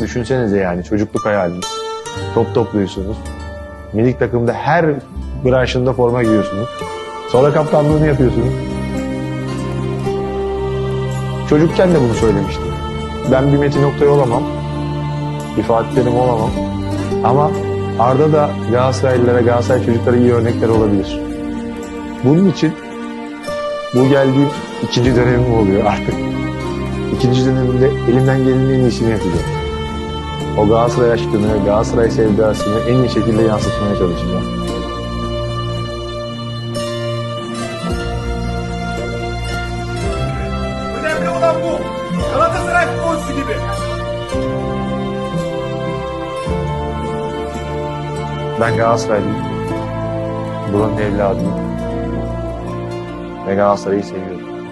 Düşünsenize yani çocukluk hayaliniz. Top topluyorsunuz. Minik takımda her branşında forma giyiyorsunuz. Sonra kaptanlığını yapıyorsunuz. Çocukken de bunu söylemiştim. Ben bir Metin Oktay olamam. Bir Fatih Terim olamam. Ama Arda da Galatasaraylılara, Galatasaray çocuklara iyi örnekler olabilir. Bunun için bu geldiğim ikinci dönemim oluyor artık. İkinci dönemimde elimden gelenin en iyisini yapacağım. O Galatasaray aşkını, Galatasaray sevdasını en iyi şekilde yansıtmaya çalışacağım. Önemli olan bu. Galatasaray futbolcusu gibi. Ben Galatasaraylıyım. Buranın evladıyım. Ve Galatasaray'ı seviyorum.